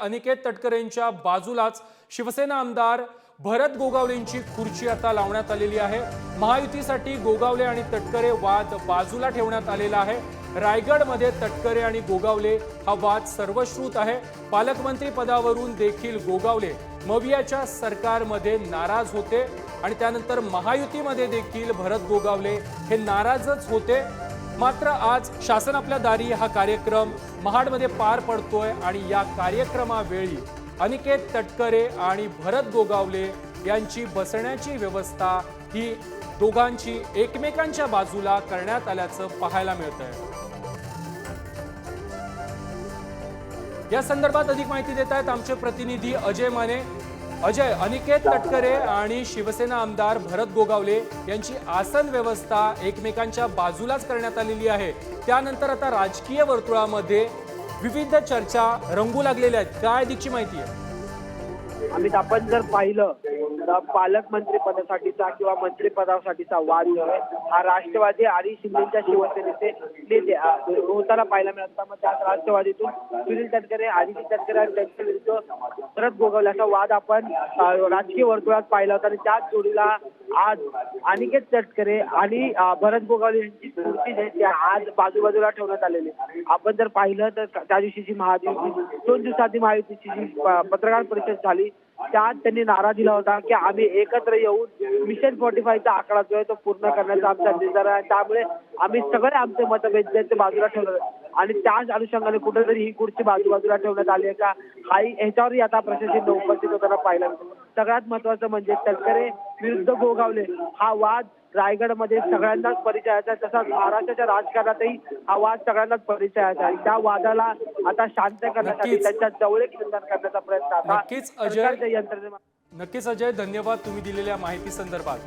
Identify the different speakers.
Speaker 1: अनिकेत तटकरेंच्या बाजूलाच शिवसेना आमदार भरत गोगावलेंची खुर्ची आता लावण्यात आलेली आहे. महायुतीसाठी गोगावले आणि तटकरे वाद बाजूला ठेवण्यात आलेला आहे. रायगडमध्ये तटकरे आणि गोगावले हा वाद सर्वश्रुत आहे. पालकमंत्री पदावरून देखील गोगावले मवियाच्या सरकारमध्ये नाराज होते आणि त्यानंतर महायुतीमध्ये देखील भरत गोगावले हे नाराजच होते. मात्र आज शासन आपल्या दारी हा कार्यक्रम महाडमध्ये पार पडतोय आणि या कार्यक्रमावेळी अनिकेत तटकरे आणि भरत गोगावले यांची बसण्याची व्यवस्था ही दोघांची एकमेकांच्या बाजूला करण्यात आल्याचं पाहायला मिळत आहे या संदर्भात अधिक माहिती देत आहेत आमचे प्रतिनिधी अजय माने. अजय अनिकेत तटकरे आणि शिवसेना आमदार भरत गोगावले यांची आसन व्यवस्था एकमेकांच्या बाजूलाच करण्यात आलेली आहे. त्यानंतर आता राजकीय वर्तुळामध्ये विविध चर्चा रंगू लागलेल्या आहेत. काय अधिकची माहिती आहे?
Speaker 2: अमित आपण जर पाहिलं पालकमंत्री पदासाठीचा किंवा मंत्रिपदासाठीचा वाद हा राष्ट्रवादी आणि शिंदेच्या शिवसेनेचे नेते होताना पाहायला मिळाला मग त्यात राष्ट्रवादीतून सुनील तटकरे आदिती तटकरे आणि त्यांच्या विरुद्ध भरत गोगवल्याचा वाद आपण राजकीय वर्तुळात पाहिला होता. आणि त्याच जोडीला आज अनिकेत तटकरे आणि भरत गोगावले यांची मूर्ती जी आज बाजूबाजूला ठेवण्यात आलेली. आपण जर पाहिलं तर त्या दिवशीची महायुती दोन दिवसाची महायुतीची जी पत्रकार परिषद झाली त्यात त्यांनी नारा दिला होता की आम्ही एकत्र येऊन मिशन फोर्टी फायचा आकडा जो आहे तो पूर्ण करण्याचा आमचा निर्धार आहे. त्यामुळे आम्ही सगळे आमचे मतभेद जे ते बाजूला ठेवलं. आणि त्याच अनुषंगाने कुठेतरी ही खुर्ची बाजूबाजूला ठेवण्यात आली आहे का? हाही ह्याच्यावरही आता प्रशासन उपस्थित होताना पाहायला सगळ्यात महत्वाचं म्हणजे तटकरे विरुद्ध गोगावले हा वाद रायगडमध्ये सगळ्यांनाच परिचयाचा तसाच महाराष्ट्राच्या राजकारणातही हा वाद सगळ्यांनाच परिचयाचा आहे त्या वादाला आता शांत करण्यासाठी. त्यांच्या जवळ खिंडन करण्याचा प्रयत्न आता. सरकारच्या यंत्रणे
Speaker 1: नक्कीच अजय धन्यवाद तुम्ही दिलेल्या माहिती संदर्भात